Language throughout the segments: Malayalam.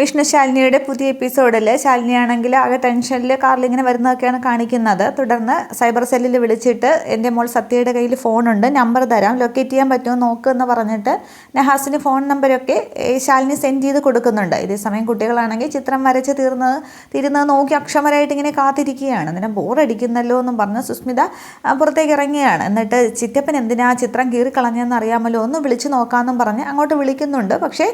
വിഷ്ണു ശാലിനിയുടെ പുതിയ എപ്പിസോഡിൽ ശാലിനിയാണെങ്കിൽ ആകെ ടെൻഷനിൽ കാറിലിങ്ങനെ വരുന്നതൊക്കെയാണ് കാണിക്കുന്നത്. തുടർന്ന് സൈബർ സെല്ലിൽ വിളിച്ചിട്ട് എന്റെ മോൾ സത്യയുടെ കയ്യിൽ ഫോണുണ്ട് നമ്പർ തരാം ലൊക്കേറ്റ് ചെയ്യാൻ പറ്റുമോ നോക്കുമെന്ന് പറഞ്ഞിട്ട് നഹാസിന് ഫോൺ നമ്പരൊക്കെ ശാലിനി സെൻഡ് ചെയ്ത് കൊടുക്കുന്നുണ്ട്. ഇതേ സമയം കുട്ടികളാണെങ്കിൽ ചിത്രം വരച്ച് തീർന്നത് തീരുന്നത് നോക്കി അക്ഷമരായിട്ട് ഇങ്ങനെ കാത്തിരിക്കുകയാണ്. അന്നേരം ബോറടിക്കുന്നല്ലോ എന്നും പറഞ്ഞ് സുസ്മിത പുറത്തേക്ക് ഇറങ്ങിയാണ് എന്നിട്ട് ചിറ്റപ്പൻ എന്തിനാ ചിത്രം കീറിക്കളഞ്ഞതെന്ന് അറിയാമല്ലോ ഒന്ന് വിളിച്ച് നോക്കാമെന്നും പറഞ്ഞ് അങ്ങോട്ട് വിളിക്കുന്നുണ്ട്. പക്ഷേ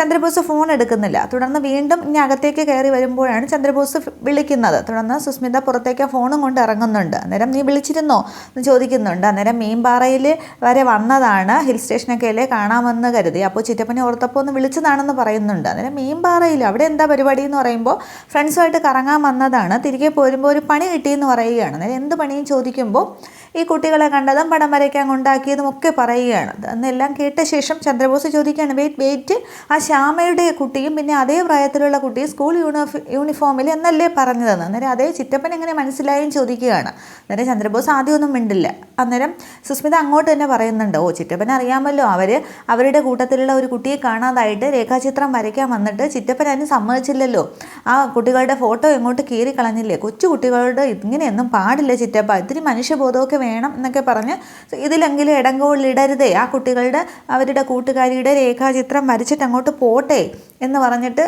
ചന്ദ്രബോസ് ഫോൺ എടുക്കുന്നില്ല. തുടർന്ന് വീണ്ടും ഇനി അകത്തേക്ക് കയറി വരുമ്പോഴാണ് ചന്ദ്രബോസ് വിളിക്കുന്നത്. തുടർന്ന് സുസ്മിത പുറത്തേക്ക് ഫോണും കൊണ്ട് ഇറങ്ങുന്നുണ്ട്. അന്നേരം നീ വിളിച്ചിരുന്നോ? എന്ന് ചോദിക്കുന്നുണ്ട്. അന്നേരം മീൻപാറയിൽ വരെ വന്നതാണ്. ഹിൽ സ്റ്റേഷനൊക്കെ അല്ലേ കാണാമെന്ന് കരുതി. അപ്പോൾ ചിറ്റപ്പനെ ഓർത്തപ്പോൾ ഒന്ന് വിളിച്ചതാണെന്ന് പറയുന്നുണ്ട്. അന്നേരം മീൻപാറയിൽ അവിടെ എന്താ പരിപാടി എന്ന് പറയുമ്പോൾ ഫ്രണ്ട്സുമായിട്ട് കറങ്ങാൻ വന്നതാണ്. തിരികെ പോരുമ്പോൾ ഒരു പണി കിട്ടിയെന്ന് പറയുകയാണ്. അന്നേരം എന്ത് പണിയും ചോദിക്കുമ്പോൾ ഈ കുട്ടികളെ കണ്ടതും പടം വരയ്ക്കാൻ കൊണ്ടാക്കിയതും ഒക്കെ പറയുകയാണ്. എന്നെല്ലാം കേട്ട ശേഷം ചന്ദ്രബോസ് ചോദിക്കുകയാണ് വെയിറ്റ് വെയിറ്റ്. ആ ശ്യാമയുടെ കുട്ടിയും പിന്നെ അതേ പ്രായത്തിലുള്ള കുട്ടി സ്കൂൾ യൂണിഫ് യൂണിഫോമിൽ എന്നല്ലേ പറഞ്ഞതെന്ന്. അന്നേരം അതേ ചിറ്റപ്പൻ എങ്ങനെ മനസ്സിലായും ചോദിക്കുകയാണ്. അന്നേരം ചന്ദ്രബോസ് ആദ്യമൊന്നും മിണ്ടില്ല. അന്നേരം സുസ്മിത അങ്ങോട്ട് തന്നെ പറയുന്നുണ്ട്. ഓ ചിറ്റപ്പൻ അറിയാമല്ലോ. അവർ അവരുടെ കൂട്ടത്തിലുള്ള ഒരു കുട്ടിയെ കാണാതായിട്ട് രേഖാചിത്രം വരയ്ക്കാൻ വന്നിട്ട് ചിറ്റപ്പൻ അതിന് സമ്മതിച്ചില്ലല്ലോ. ആ കുട്ടികളുടെ ഫോട്ടോ എങ്ങോട്ട് കീറി കളഞ്ഞില്ലേ? കൊച്ചു കുട്ടികളുടെ ഇങ്ങനെയൊന്നും പാടില്ല ചിറ്റപ്പ. ഇത്തിരി മനുഷ്യബോധമൊക്കെ വേണം എന്നൊക്കെ പറഞ്ഞ് ഇതിലെങ്കിലും ഇടങ്കോളിടരുതേ. ആ കുട്ടികളുടെ അവരുടെ കൂട്ടുകാരിയുടെ രേഖാചിത്രം വരച്ചിട്ട് അങ്ങോട്ട് പോട്ടെ എന്ന് പറഞ്ഞിട്ട്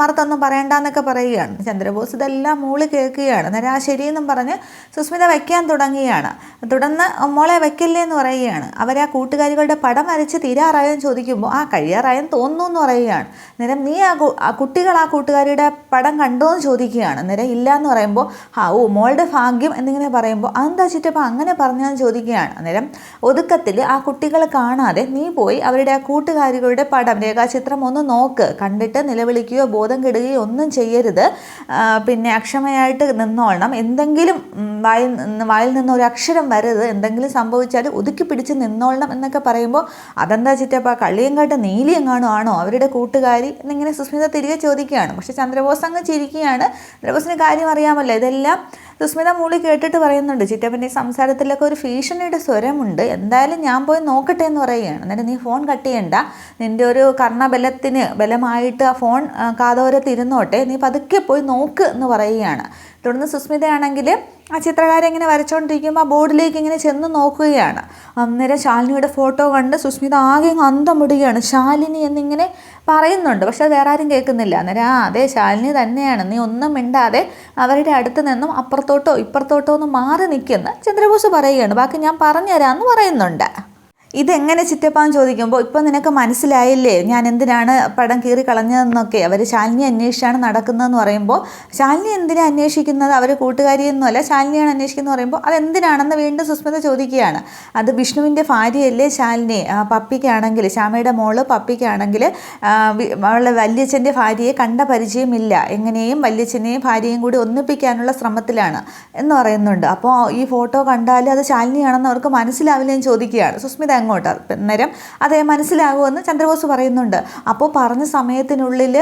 മറുത്തൊന്നും പറയണ്ട എന്നൊക്കെ പറയുകയാണ്. ചന്ദ്രബോസ് ഇതെല്ലാം മൂളി കേൾക്കുകയാണ്. അന്നേരം ആ ശരിയെന്നും പറഞ്ഞ് സുസ്മിത വയ്ക്കാൻ തുടങ്ങുകയാണ് തുടർന്ന് മോളെ വയ്ക്കല്ലേ എന്ന് പറയുകയാണ്. അവർ ആ കൂട്ടുകാരികളുടെ പടം വരച്ച് തീരാറായെന്ന് ചോദിക്കുമ്പോൾ ആ കഴിയാറായെന്ന് തോന്നുന്നു എന്ന് പറയുകയാണ്. അന്നേരം നീ ആ കുട്ടികൾ ആ കൂട്ടുകാരിയുടെ പടം കണ്ടോ എന്ന് ചോദിക്കുകയാണ്. അന്നേരം ഇല്ല എന്ന് പറയുമ്പോൾ ആ ഓ മോളുടെ ഭാഗ്യം എന്നിങ്ങനെ പറയുമ്പോൾ അതെന്താ ചിറ്റപ്പോൾ അങ്ങനെ പറഞ്ഞാന്ന് ചോദിക്കുകയാണ്. അന്നേരം ഒതുക്കത്തിൽ ആ കുട്ടികൾ കാണാതെ നീ പോയി അവരുടെ ആ കൂട്ടുകാരികളുടെ പടം രേഖാചിത്രം ഒന്ന് നോക്ക് കണ്ടിട്ട് നിലവിളിക്കുകയോ ബോധം കെടുകയോ ഒന്നും ചെയ്യരുത്. പിന്നെ അക്ഷമയായിട്ട് നിന്നോളണം. എന്തെങ്കിലും വായിൽ വായിൽ നിന്ന് ഒരു അക്ഷരം വരരുത്. എന്തെങ്കിലും സംഭവിച്ചാൽ ഒതുക്കി പിടിച്ച് നിന്നോളണം എന്നൊക്കെ പറയുമ്പോൾ അതെന്താ ചിറ്റപ്പ കള്ളിയും കാട്ട് നീലിയും കാണും ആണോ അവരുടെ കൂട്ടുകാരി എന്നിങ്ങനെ സുസ്മിത തിരികെ ചോദിക്കുകയാണ്. പക്ഷെ ചന്ദ്രബോസ് അങ്ങ് ചിരിക്കുകയാണ്. ചന്ദ്രബോസിന് കാര്യം അറിയാമല്ലോ ഇതെല്ലാം സുസ്മിത മൂളി കേട്ടിട്ട് പറയുന്നുണ്ട് ചിറ്റപ്പന്റെ സംസാരത്തിലൊക്കെ ഒരു ഭീഷണിയുടെ സ്വരമുണ്ട്. എന്തായാലും ഞാൻ പോയി നോക്കട്ടെ എന്ന് പറയുകയാണ്. എന്നിട്ട് നീ ഫോൺ കട്ട് ചെയ്യണ്ട. നിന്റെ ഒരു കർണബലത്തിന് ബലമായിട്ട് ആ ഫോൺ കാതോരത്തിരുന്നോട്ടെ. നീ പതുക്കെ പോയി നോക്ക് എന്ന് പറയുകയാണ്. തുടർന്ന് സുസ്മിതയാണെങ്കിൽ ആ ചിത്രകാരൻ ഇങ്ങനെ വരച്ചുകൊണ്ടിരിക്കുമ്പോൾ ആ ബോർഡിലേക്ക് ഇങ്ങനെ ചെന്ന് നോക്കുകയാണ്. അന്നേരം ശാലിനിയുടെ ഫോട്ടോ കണ്ട് സുസ്മിത ആകെ അന്തം വിടുകയാണ് ശാലിനി എന്നിങ്ങനെ പറയുന്നുണ്ട്. പക്ഷെ വേറെ ആരും കേൾക്കുന്നില്ല. അന്നേരം ആ അതെ ശാലിനി തന്നെയാണ്. നീ ഒന്നും മിണ്ടാതെ അവരുടെ അടുത്ത് നിന്നും അപ്പുറത്തോട്ടോ ഇപ്പുറത്തോട്ടോ ഒന്ന് മാറി നിൽക്കുന്ന ചന്ദ്രബോസ് പറയുകയാണ്. ബാക്കി ഞാൻ പറഞ്ഞുതരാമെന്ന് പറയുന്നുണ്ട്. ഇതെങ്ങനെ ചിറ്റപ്പാന്ന് ചോദിക്കുമ്പോൾ ഇപ്പം നിനക്ക് മനസ്സിലായില്ലേ? ഞാൻ എന്തിനാണ് പടം കീറി കളഞ്ഞതെന്നൊക്കെ? അവർ ശാലിനി അന്വേഷിച്ചാണ് നടക്കുന്നതെന്ന് പറയുമ്പോൾ ശാലിനി എന്തിനാണ് അന്വേഷിക്കുന്നത്? അവർ കൂട്ടുകാരിയൊന്നുമല്ല. ശാലിനിയാണ് അന്വേഷിക്കുന്നത് പറയുമ്പോൾ അതെന്തിനാണെന്ന് വീണ്ടും സുസ്മിത ചോദിക്കുകയാണ്. അത് വിഷ്ണുവിന്റെ ഭാര്യയല്ലേ ശാലിനി? പപ്പിക്കാണെങ്കിൽ ശ്യാമയുടെ മോൾ പപ്പിക്കാണെങ്കിൽ അവളുടെ വല്യച്ഛന്റെ ഭാര്യയെ കണ്ട പരിചയമില്ല. എങ്ങനെയും വല്യച്ഛനെയും ഭാര്യയും കൂടി ഒന്നിപ്പിക്കാനുള്ള ശ്രമത്തിലാണ് എന്ന് പറയുന്നുണ്ട്. അപ്പോൾ ഈ ഫോട്ടോ കണ്ടാൽ അത് ശാലിനിയാണെന്ന് അവർക്ക് മനസ്സിലാവില്ലെന്ന് ചോദിക്കുകയാണ്. സുസ്മിത അങ്ങോട്ട്. അന്നേരം അതേ മനസ്സിലാകുമെന്ന് ചന്ദ്രബോസ് പറയുന്നുണ്ട്. അപ്പോൾ പറഞ്ഞ സമയത്തിനുള്ളിൽ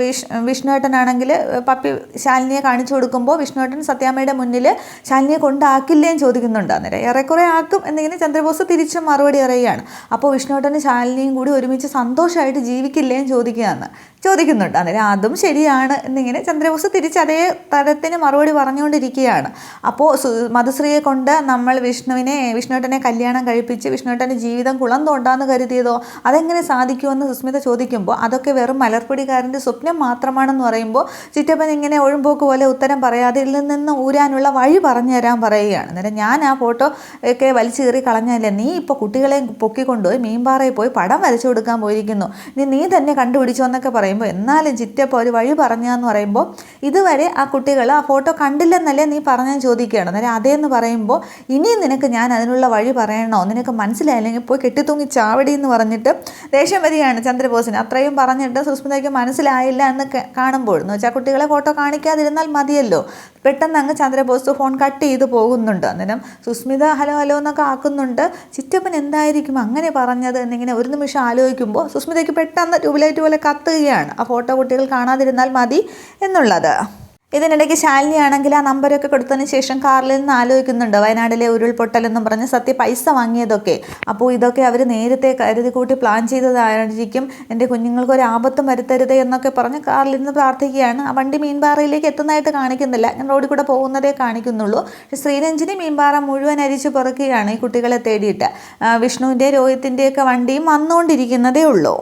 വിഷ് വിഷ്ണുവേട്ടനാണെങ്കിൽ പപ്പി ശാലിനിയെ കാണിച്ചു കൊടുക്കുമ്പോൾ വിഷ്ണുവേട്ടൻ സത്യാമ്മയുടെ മുന്നിൽ ശാലിനിയെ കൊണ്ടാക്കില്ലേന്ന് ചോദിക്കുന്നുണ്ട്. അന്നേരം ഏറെക്കുറെ ആക്കും എന്നിങ്ങനെ ചന്ദ്രബോസ് തിരിച്ചും മറുപടി പറയുകയാണ്. അപ്പോൾ വിഷ്ണുവേട്ടനും ശാലിനിയും കൂടി ഒരുമിച്ച് സന്തോഷമായിട്ട് ജീവിക്കില്ലേന്ന് ചോദിക്കുകയാണ്. ചോദിക്കുന്നുണ്ട്. അന്നേരം അതും ശരിയാണ് എന്നിങ്ങനെ ചന്ദ്രബോസ് തിരിച്ച് അതേ തരത്തിന് മറുപടി പറഞ്ഞുകൊണ്ടിരിക്കുകയാണ്. അപ്പോൾ മധുശ്രീയെ കൊണ്ട് നമ്മൾ വിഷ്ണുവിനെ വിഷ്ണുവേട്ടനെ കല്യാണം കഴിപ്പിച്ച് വിഷ്ണുവേട്ടന്റെ ജീവിതം കുളം തോണ്ടാന്ന് കരുതിയതോ അതെങ്ങനെ സാധിക്കുമെന്ന് സുസ്മിത ചോദിക്കുമ്പോൾ അതൊക്കെ വെറും മലർപ്പൊടിക്കാരന്റെ സ്വപ്നം മാത്രമാണെന്ന് പറയുമ്പോൾ ചിറ്റപ്പൻ ഇങ്ങനെ ഒഴുമ്പോക്ക് പോലെ ഉത്തരം പറയാതെ ഇതിൽ നിന്ന് ഊരാനുള്ള വഴി പറഞ്ഞു തരാൻ പറയുകയാണ്. അന്നേരം ഞാൻ ആ ഫോട്ടോ ഒക്കെ വലിച്ചു കയറി കളഞ്ഞല്ലേ നീ ഇപ്പോൾ കുട്ടികളെ പൊക്കിക്കൊണ്ടുപോയി മീൻപാറയിൽ പോയി പടം വരച്ചു കൊടുക്കാൻ പോയിരിക്കുന്നു. നീ നീ തന്നെ കണ്ടുപിടിച്ചോ എന്നൊക്കെ പറയുമ്പോൾ എന്നാലും ചിറ്റപ്പോൾ ഒരു വഴി പറഞ്ഞാന്ന് പറയുമ്പോൾ ഇതുവരെ ആ കുട്ടികൾ ആ ഫോട്ടോ കണ്ടില്ലെന്നല്ലേ നീ പറഞ്ഞാൽ ചോദിക്കുകയാണ്. അന്നേരം അതേന്ന് പറയുമ്പോൾ ഇനിയും നിനക്ക് ഞാൻ അതിനുള്ള വഴി പറയണോ? നിനക്ക് മനസ്സിലായില്ലെങ്കിൽ പോയി കെട്ടിത്തൂങ്ങി ചാവടി എന്ന് പറഞ്ഞിട്ട് ദേഷ്യം വരികയാണ് ചന്ദ്രബോസിന്. അത്രയും പറഞ്ഞിട്ട് സുസ്മിതയ്ക്ക് മനസ്സിലായില്ല എന്ന് കാണുമ്പോൾ. എന്ന് വെച്ചാൽ കുട്ടികളെ ഫോട്ടോ കാണിക്കാതിരുന്നാൽ മതിയല്ലോ. പെട്ടെന്ന് അങ്ങ് ചന്ദ്രബോസ് ഫോൺ കട്ട് ചെയ്ത് പോകുന്നുണ്ട്. അന്നേരം സുസ്മിത ഹലോ ഹലോ എന്നൊക്കെ ആക്കുന്നുണ്ട്. ചിറ്റപ്പൻ എന്തായിരിക്കും? അങ്ങനെ പറഞ്ഞത്? എന്നിങ്ങനെ ഒരു നിമിഷം ആലോചിക്കുമ്പോൾ സുസ്മിതയ്ക്ക് പെട്ടെന്ന് ട്യൂബ്ലൈറ്റ് പോലെ കത്തുകയാണ്. ആ ഫോട്ടോ കുട്ടികൾ കാണാതിരുന്നാൽ മതി എന്നുള്ളത്. ഇതിനിടയ്ക്ക് ശാലിനി ആണെങ്കിൽ ആ നമ്പരൊക്കെ കൊടുത്തതിന് ശേഷം കാറിൽ നിന്ന് ആലോചിക്കുന്നുണ്ട്. വയനാട്ടിലെ ഉരുൾപൊട്ടലെന്നും പറഞ്ഞ് സത്യ പൈസ വാങ്ങിയതൊക്കെ. അപ്പോൾ ഇതൊക്കെ അവർ നേരത്തെ കരുതി കൂട്ടി പ്ലാൻ ചെയ്തതായിരിക്കും. എന്റെ കുഞ്ഞുങ്ങൾക്ക് ഒരു ആപത്തും വരുത്തരുത് എന്നൊക്കെ പറഞ്ഞ് കാറിൽ നിന്ന് പ്രാർത്ഥിക്കുകയാണ്. ആ വണ്ടി മീൻപാറയിലേക്ക് എത്തുന്നതായിട്ട് കാണിക്കുന്നില്ല. ഞാൻ റോഡിൽ കൂടെ പോകുന്നതേ കാണിക്കുന്നുള്ളൂ. പക്ഷേ ശ്രീരഞ്ജിനി മീൻപാറ മുഴുവൻ അരിച്ചു പുറക്കുകയാണ് ഈ കുട്ടികളെ തേടിയിട്ട്. വിഷ്ണുവിന്റെ രോഹിത്തിന്റെയൊക്കെ വണ്ടിയും വന്നുകൊണ്ടിരിക്കുന്നതേ ഉള്ളൂ.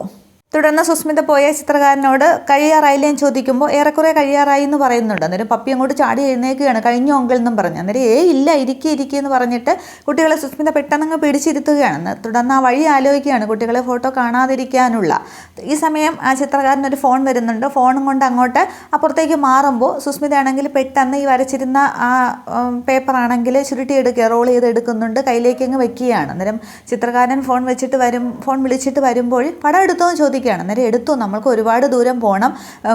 തുടർന്ന് സുസ്മിത പോയ ചിത്രകാരനോട് കഴിയാറായില്ലേ എന്ന് ചോദിക്കുമ്പോൾ ഏറെക്കുറെ കഴിയാറായി എന്ന് പറയുന്നുണ്ട്. അന്നേരം പപ്പി അങ്ങോട്ട് ചാടി എഴുന്നേക്കുകയാണ് കഴിഞ്ഞു അങ്കിൾ എന്നും പറഞ്ഞു. അന്നേരം ഏ ഇല്ല ഇരിക്കുക ഇരിക്കുക എന്ന് പറഞ്ഞിട്ട് കുട്ടികളെ സുസ്മിത പെട്ടെന്നങ്ങ് പിടിച്ചിരുത്തുകയാണ്. തുടർന്ന് ആ വഴി ആലോചിക്കുകയാണ്. കുട്ടികളെ ഫോട്ടോ കാണാതിരിക്കാനുള്ള. ഈ സമയം ആ ചിത്രകാരനൊരു ഫോൺ വരുന്നുണ്ട്. ഫോണും കൊണ്ട് അങ്ങോട്ട് അപ്പുറത്തേക്ക് മാറുമ്പോൾ സുസ്മിത ആണെങ്കിൽ പെട്ടെന്ന് ഈ വരച്ചിരുന്ന ആ പേപ്പറാണെങ്കിൽ ചുരുട്ടിയെടുക്കുക റോൾ ചെയ്ത് എടുക്കുന്നുണ്ട്. കയ്യിലേക്ക് അങ്ങ് വെക്കുകയാണ്. അന്നേരം ചിത്രകാരൻ ഫോൺ വെച്ചിട്ട് വരും ഫോൺ വിളിച്ചിട്ട് വരുമ്പോൾ പടം എടുത്തോ? എന്ന് ചോദിക്കുകയാണ് അന്നേരം എടുത്തു. നമ്മൾക്ക് ഒരുപാട് ദൂരം പോകണം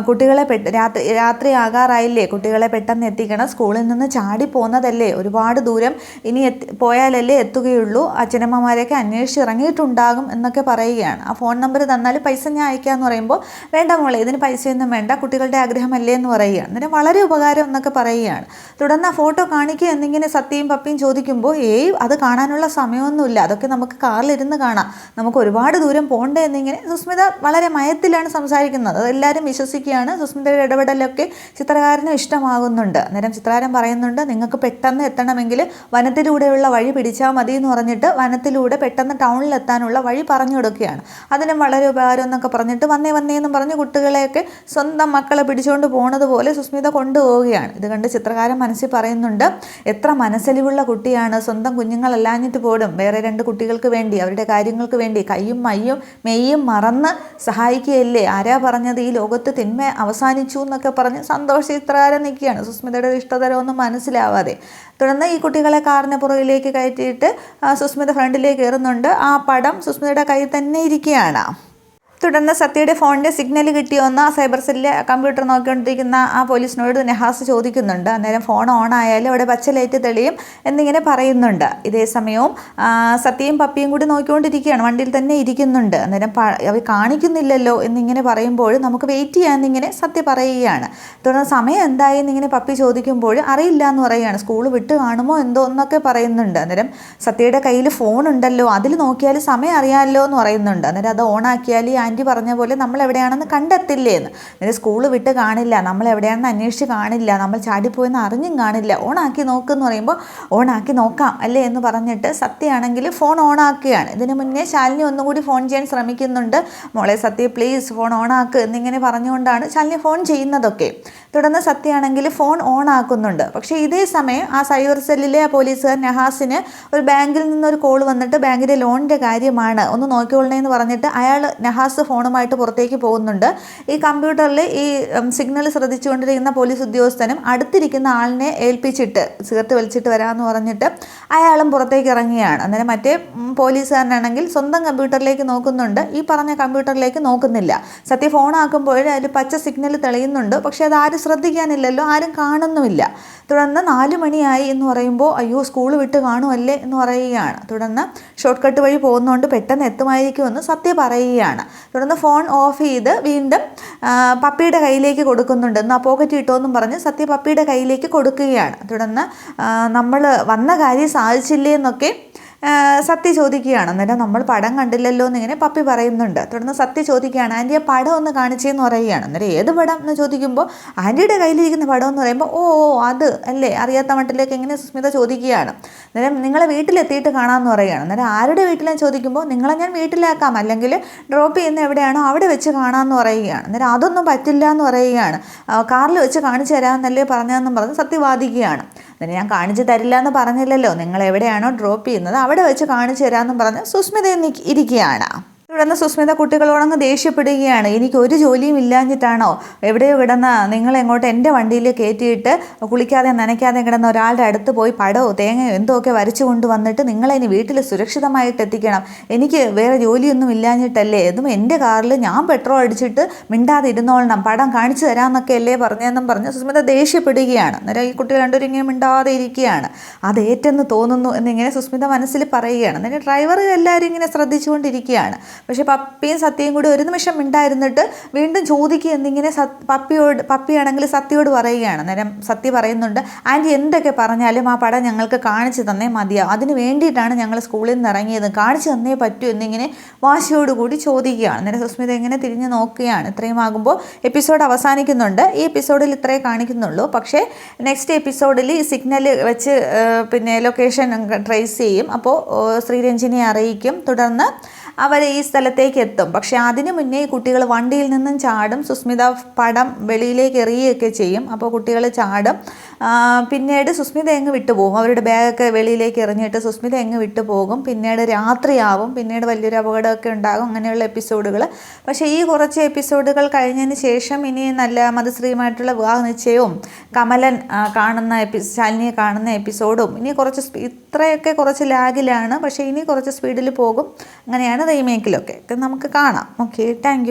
കുട്ടികളെ രാത്രി രാത്രി ആകാറായില്ലേ? കുട്ടികളെ പെട്ടെന്ന് എത്തിക്കണം. സ്കൂളിൽ നിന്ന് ചാടി പോകുന്നതല്ലേ ഒരുപാട് ദൂരം ഇനി പോയാലല്ലേ എത്തുകയുള്ളൂ. അച്ഛനമ്മമാരെയൊക്കെ അന്വേഷിച്ച് ഇറങ്ങിയിട്ടുണ്ടാകും എന്നൊക്കെ പറയുകയാണ്. ആ ഫോൺ നമ്പർ തന്നാൽ പൈസ ഞാൻ അയക്കാമെന്ന് പറയുമ്പോൾ വേണ്ട മോളെ ഇതിന് പൈസയൊന്നും വേണ്ട. കുട്ടികളുടെ ആഗ്രഹമല്ലേ എന്ന് പറയുകയാണ് അന്നേരം വളരെ ഉപകാരം എന്നൊക്കെ പറയുകയാണ്. തുടർന്ന് ആ ഫോട്ടോ കാണിക്കുക എന്നിങ്ങനെ സത്യയും പപ്പിയും ചോദിക്കുമ്പോൾ ഏയ് അത് കാണാനുള്ള സമയമൊന്നുമില്ല. അതൊക്കെ നമുക്ക് കാറിലിരുന്ന് കാണാം. നമുക്ക് ഒരുപാട് ദൂരം പോകണ്ടേ എന്നിങ്ങനെ സുസ്മിത വളരെ മയത്തിലാണ് സംസാരിക്കുന്നത്. അതെല്ലാവരും വിശ്വസിക്കുകയാണ്. സുസ്മിതയുടെ ഇടപെടലൊക്കെ ചിത്രകാരനും ഇഷ്ടമാകുന്നുണ്ട്. അന്നേരം ചിത്രകാരൻ പറയുന്നുണ്ട് നിങ്ങൾക്ക് പെട്ടെന്ന് എത്തണമെങ്കിൽ വനത്തിലൂടെയുള്ള വഴി പിടിച്ചാൽ മതി എന്ന് പറഞ്ഞിട്ട് വനത്തിലൂടെ പെട്ടെന്ന് ടൗണിൽ എത്താനുള്ള വഴി പറഞ്ഞു കൊടുക്കുകയാണ്. അതിനും വളരെ ഉപകാരം എന്നൊക്കെ പറഞ്ഞിട്ട് വന്നേ വന്നേ എന്നും പറഞ്ഞ് കുട്ടികളെയൊക്കെ സ്വന്തം മക്കളെ പിടിച്ചുകൊണ്ട് പോണത് പോലെ സുസ്മിത കൊണ്ടുപോവുകയാണ്. ഇത് കണ്ട് ചിത്രകാരൻ മനസ്സിൽ പറയുന്നുണ്ട് എത്ര മനസ്സലിവുള്ള കുട്ടിയാണ്. സ്വന്തം കുഞ്ഞുങ്ങളല്ലാഞ്ഞിട്ട് പോലും വേറെ രണ്ട് കുട്ടികൾക്ക് വേണ്ടി അവരുടെ കാര്യങ്ങൾക്ക് വേണ്ടി കയ്യും മയ്യും മെയ്യും മറന്ന് സഹായിക്കുകയല്ലേ? ആരാ പറഞ്ഞത്? ഈ ലോകത്ത് തിന്മ അവസാനിച്ചു എന്നൊക്കെ പറഞ്ഞ് സന്തോഷ ചിത്രകാരൻ നിൽക്കുകയാണ്. സുസ്മിതയുടെ ഇഷ്ടതരമൊന്നും മനസ്സിലാവാതെ. തുടർന്ന് ഈ കുട്ടികളെ കാറിന് പുറകിലേക്ക് കയറ്റിയിട്ട് സുസ്മിത ഫ്രണ്ടിലേക്ക് കയറുന്നുണ്ട്. ആ പടം സുസ്മിതയുടെ കയ്യിൽ തന്നെ ഇരിക്കുകയാണ്. തുടർന്ന് സത്യയുടെ ഫോണിന്റെ സിഗ്നൽ കിട്ടിയോന്ന് സൈബർ സെല്ലിലെ കമ്പ്യൂട്ടർ നോക്കിക്കൊണ്ടിരിക്കുന്ന ആ പോലീസിനോട് നെഹാസ് ചോദിക്കുന്നുണ്ട്. അന്നേരം ഫോൺ ഓൺ ആയാലും അവിടെ പച്ച ലൈറ്റ് തെളിയും എന്നിങ്ങനെ പറയുന്നുണ്ട്. ഇതേ സമയവും സത്യയും പപ്പിയും കൂടി നോക്കിക്കൊണ്ടിരിക്കുകയാണ്. വണ്ടിയിൽ തന്നെ ഇരിക്കുന്നുണ്ട്. അന്നേരം അവർ കാണിക്കുന്നില്ലല്ലോ എന്നിങ്ങനെ പറയുമ്പോൾ നമുക്ക് വെയിറ്റ് ചെയ്യാമെന്നിങ്ങനെ സത്യ പറയുകയാണ്. തുടർന്ന് സമയം എന്തായി എന്നിങ്ങനെ പപ്പി ചോദിക്കുമ്പോൾ അറിയില്ല എന്ന് പറയുകയാണ്. സ്കൂൾ വിട്ട് കാണുമോ എന്തോ എന്നൊക്കെ പറയുന്നുണ്ട്. അന്നേരം സത്യയുടെ കയ്യിൽ ഫോൺ ഉണ്ടല്ലോ. അതിൽ നോക്കിയാൽ സമയം അറിയാമല്ലോ എന്ന് പറയുന്നുണ്ട്. അന്നേരം അത് ഓണാക്കിയാൽ ഈ ആന്റി പറഞ്ഞ പോലെ നമ്മൾ എവിടെയാണെന്ന് കണ്ടെത്തില്ലേ എന്ന് എന്നിട്ട് സ്കൂൾ വിട്ട് കാണില്ല നമ്മൾ എവിടെയാണെന്ന് അന്വേഷിച്ച് കാണില്ല നമ്മൾ ചാടിപ്പോയെന്ന് അറിഞ്ഞും കാണില്ല. ഓണാക്കി നോക്കുമെന്ന് പറയുമ്പോൾ ഓണാക്കി നോക്കാം അല്ലേ? എന്ന് പറഞ്ഞിട്ട് സത്യയാണെങ്കിൽ ഫോൺ ഓണാക്കുകയാണ് ഇതിന് മുന്നേ ശാലിനി ഒന്നും കൂടി ഫോൺ ചെയ്യാൻ ശ്രമിക്കുന്നുണ്ട്. മോളെ സത്യ പ്ലീസ് ഫോൺ ഓണാക്ക് എന്നിങ്ങനെ പറഞ്ഞുകൊണ്ടാണ് ശാലിനി ഫോൺ ചെയ്യുന്നതൊക്കെ. തുടർന്ന് സത്യയാണെങ്കിൽ ഫോൺ ഓൺ ആക്കുന്നുണ്ട്. പക്ഷേ ഇതേ സമയം ആ സൈബർ സെല്ലിലെ ആ പോലീസുകാർ നഹാസിന് ഒരു ബാങ്കിൽ നിന്നൊരു കോൾ വന്നിട്ട് ബാങ്കിന്റെ ലോണിന്റെ കാര്യമാണ് ഒന്ന് നോക്കിക്കൊള്ളണേ എന്ന് പറഞ്ഞിട്ട് അയാൾ നഹാസ് ഫോണുമായിട്ട് പുറത്തേക്ക് പോകുന്നുണ്ട്. ഈ കമ്പ്യൂട്ടറിൽ ഈ സിഗ്നൽ ശ്രദ്ധിച്ചുകൊണ്ടിരിക്കുന്ന പോലീസ് ഉദ്യോഗസ്ഥനും അടുത്തിരിക്കുന്ന ആളിനെ ഏൽപ്പിച്ചിട്ട് സിഗരറ്റ് വലിച്ചിട്ട് വരാമെന്ന് പറഞ്ഞിട്ട് അയാളും പുറത്തേക്ക് ഇറങ്ങിയാണ് അന്നേരം മറ്റേ പോലീസുകാരനാണെങ്കിൽ സ്വന്തം കമ്പ്യൂട്ടറിലേക്ക് നോക്കുന്നുണ്ട്. ഈ പറഞ്ഞ കമ്പ്യൂട്ടറിലേക്ക് നോക്കുന്നില്ല. സത്യം ഫോൺ ആക്കുമ്പോൾ അതിൽ പച്ച സിഗ്നൽ തെളിയുന്നുണ്ട്. പക്ഷേ അത് ആരും ശ്രദ്ധിക്കാനില്ലല്ലോ ആരും കാണുന്നുമില്ല. തുടർന്ന് നാല് മണിയായി എന്ന് പറയുമ്പോൾ അയ്യോ സ്കൂൾ വിട്ട് കാണുമല്ലേ എന്ന് പറയുകയാണ്. തുടർന്ന് ഷോർട്ട് കട്ട് വഴി പോകുന്നതുകൊണ്ട് പെട്ടെന്ന് എത്തുമായിരിക്കുമെന്ന് സത്യ പറയുകയാണ്. തുടർന്ന് ഫോൺ ഓഫ് ചെയ്ത് വീണ്ടും പപ്പിയുടെ കയ്യിലേക്ക് കൊടുക്കുന്നുണ്ട് എന്നാൽ പോക്കറ്റ് കിട്ടുമെന്നും പറഞ്ഞ് സത്യ പപ്പിയുടെ കയ്യിലേക്ക് കൊടുക്കുകയാണ്. തുടർന്ന് നമ്മൾ വന്ന കാര്യം സാധിച്ചില്ലേ എന്നൊക്കെ സത്യ ചോദിക്കുകയാണ്. അന്നേരം നമ്മൾ പടം കണ്ടില്ലല്ലോ എന്നിങ്ങനെ പപ്പി പറയുന്നുണ്ട്. തുടർന്ന് സത്യ ചോദിക്കുകയാണ്. ആന്റി ആ പടം ഒന്ന് കാണിച്ചേന്ന് പറയുകയാണ്. അന്നേരം ഏത് പടം എന്ന് ചോദിക്കുമ്പോൾ ആന്റിയുടെ കയ്യിലിരിക്കുന്ന പടം എന്ന് പറയുമ്പോൾ ഓ ഓ അത് അല്ലേ? അറിയാത്ത മട്ടിലേക്ക് എങ്ങനെ സുസ്മിത ചോദിക്കുകയാണ്. അന്നേരം നിങ്ങളെ വീട്ടിലെത്തിയിട്ട് കാണാമെന്ന് പറയുകയാണ്. അന്നേരം ആരുടെ വീട്ടിലെന്ന് ചോദിക്കുമ്പോൾ നിങ്ങളെ ഞാൻ വീട്ടിലാക്കാം. അല്ലെങ്കിൽ ഡ്രോപ്പ് ചെയ്യുന്ന എവിടെയാണോ അവിടെ വെച്ച് കാണാമെന്ന് പറയുകയാണ്. അന്നേരം അതൊന്നും പറ്റില്ല എന്ന് പറയുകയാണ്. കാറിൽ വെച്ച് കാണിച്ചു തരാമെന്നല്ലേ പറഞ്ഞതെന്നും പറഞ്ഞ് സത്യവാദിക്കുകയാണ്. അന്നേരം ഞാൻ കാണിച്ചു തരില്ല എന്ന് പറഞ്ഞില്ലല്ലോ. നിങ്ങൾ എവിടെയാണോ ഡ്രോപ്പ് ചെയ്യുന്നത് അവിടെ വെച്ച് കാണിച്ചു തരാമെന്നും പറഞ്ഞ് സുസ്മിത ഇരിക്കുകയാണ്. തുടർന്ന് സുസ്മിത കുട്ടികളോടങ്ങ് ദേഷ്യപ്പെടുകയാണ്. എനിക്ക് ഒരു ജോലിയും ഇല്ലാഞ്ഞിട്ടാണോ? എവിടെയോ കിടന്ന നിങ്ങൾ എങ്ങോട്ട് എന്റെ വണ്ടിയിൽ കയറ്റിയിട്ട് കുളിക്കാതെ നനയ്ക്കാതെ കിടന്ന ഒരാളുടെ അടുത്ത് പോയി പടവോ തേങ്ങയോ എന്തോ ഒക്കെ വരച്ചു കൊണ്ടുവന്നിട്ട് നിങ്ങളെ ഇനി വീട്ടിൽ സുരക്ഷിതമായിട്ട് എത്തിക്കണം. എനിക്ക് വേറെ ജോലിയൊന്നും ഇല്ലാഞ്ഞിട്ടല്ലേ? ഇതും എന്റെ കാറിൽ ഞാൻ പെട്രോൾ അടിച്ചിട്ട് മിണ്ടാതെ ഇരുന്നോളണം. പടം കാണിച്ചു തരാമെന്നൊക്കെ അല്ലേ പറഞ്ഞതെന്നും പറഞ്ഞ് സുസ്മിത ദേഷ്യപ്പെടുകയാണ്. അന്നേരം ഈ കുട്ടികൾ രണ്ടുപേരും ഇങ്ങനെ മിണ്ടാതെ ഇരിക്കുകയാണ്. അത് ഏറ്റെന്ന് തോന്നുന്നു എന്നിങ്ങനെ സുസ്മിത മനസ്സിൽ പറയുകയാണ്. അന്നേരം ഡ്രൈവർ എല്ലാവരും ഇങ്ങനെ ശ്രദ്ധിച്ചുകൊണ്ടിരിക്കുകയാണ്. പക്ഷേ പപ്പിയും സത്യയും കൂടി ഒരു നിമിഷം മിണ്ടായിരുന്നിട്ട് വീണ്ടും ചോദിക്കുക എന്നിങ്ങനെ പപ്പിയോട് പപ്പിയാണെങ്കിൽ സത്യയോട് പറയുകയാണ്. നേരം സത്യ പറയുന്നുണ്ട് ആന്റി എന്തൊക്കെ പറഞ്ഞാലും ആ പടം ഞങ്ങൾക്ക് കാണിച്ചു തന്നേ മതിയാവും അതിന് വേണ്ടിയിട്ടാണ് ഞങ്ങൾ സ്കൂളിൽ നിന്ന് ഇറങ്ങിയത്. കാണിച്ചു തന്നേ പറ്റൂ എന്നിങ്ങനെ വാശിയോടുകൂടി ചോദിക്കുകയാണ്. നേരം സുസ്മിത ഇങ്ങനെ തിരിഞ്ഞ് നോക്കുകയാണ്. ഇത്രയും ആകുമ്പോൾ എപ്പിസോഡ് അവസാനിക്കുന്നുണ്ട്. ഈ എപ്പിസോഡിൽ ഇത്രേ കാണിക്കുന്നുള്ളൂ. പക്ഷേ നെക്സ്റ്റ് എപ്പിസോഡിൽ ഈ സിഗ്നൽ വെച്ച് പിന്നെ ലൊക്കേഷൻ ട്രേസ് ചെയ്യും. അപ്പോൾ ശ്രീരഞ്ജിനെ അറിയിക്കും. തുടർന്ന് അവർ ഈ സ്ഥലത്തേക്ക് എത്തും. പക്ഷേ അതിനു മുന്നേ കുട്ടികൾ വണ്ടിയിൽ നിന്നും ചാടും. സുസ്മിത പടം വെളിയിലേക്ക് എറിയുകയൊക്കെ ചെയ്യും. അപ്പോൾ കുട്ടികൾ ചാടും. പിന്നീട് സുസ്മിത എങ്ങ് വിട്ടുപോകും അവരുടെ ബാഗൊക്കെ വെളിയിലേക്ക് എറിഞ്ഞിട്ട് സുസ്മിത എങ്ങ് വിട്ടുപോകും പിന്നീട് രാത്രിയാവും. പിന്നീട് വലിയൊരു അപകടമൊക്കെ ഉണ്ടാകും. അങ്ങനെയുള്ള എപ്പിസോഡുകൾ പക്ഷേ ഈ കുറച്ച് എപ്പിസോഡുകൾ കഴിഞ്ഞതിന് ശേഷം ഇനി നല്ല മതശ്രീയുമായിട്ടുള്ള വിവാഹ നിശ്ചയവും കമലൻ കാണുന്ന എപ്പി ശാലിനിയെ കാണുന്ന എപ്പിസോഡും ഇനി കുറച്ച് ഇത്രയൊക്കെ കുറച്ച് ലാഗിലാണ്. പക്ഷേ ഇനി കുറച്ച് സ്പീഡിൽ പോകും. അങ്ങനെയാണ് റീമേക്കിലൊക്കെ. നമുക്ക് കാണാം. Okay thank